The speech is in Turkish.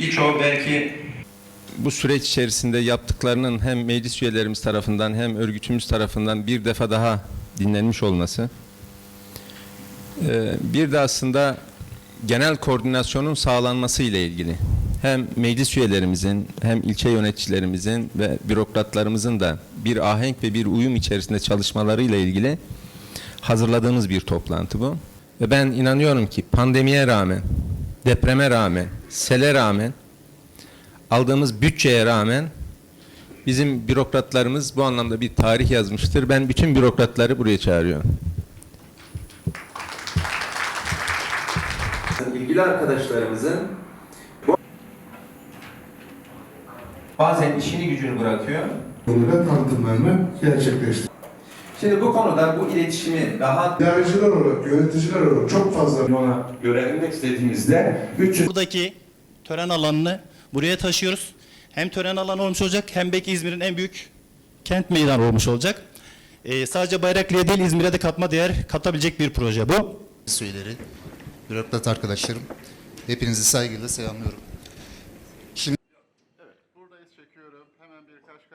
birçoğu belki bu süreç içerisinde yaptıklarının hem meclis üyelerimiz tarafından hem örgütümüz tarafından bir defa daha dinlenmiş olması. Ee, Bir de aslında genel koordinasyonun sağlanması ile ilgili hem meclis üyelerimizin hem ilçe yöneticilerimizin ve bürokratlarımızın da bir ahenk ve bir uyum içerisinde çalışmaları ile ilgili hazırladığımız bir toplantı bu. Ve ben inanıyorum ki pandemiye rağmen, depreme rağmen, sele rağmen aldığımız bütçeye rağmen bizim bürokratlarımız bu anlamda bir tarih yazmıştır. Ben bütün bürokratları buraya çağırıyorum. İlgili arkadaşlarımızın bazen işini gücünü bırakıyor. yoluyla tanıtımlarını gerçekleştirdik. Şimdi bu konuda bu iletişimi daha... Yargıcılar olarak, yöneticiler olarak çok fazla ona görebilmek istediğimizde 300... Buradaki tören alanını buraya taşıyoruz. Hem tören alanı olmuş olacak hem belki İzmir'in en büyük kent meydanı olmuş olacak. Ee, sadece Bayraklı'ya değil İzmir'e de katma değer katabilecek bir proje bu. Üyeleri, bürokrat arkadaşlarım, hepinizi saygıyla selamlıyorum. Şimdi... Evet, buradayız çekiyorum. Hemen birkaç kare...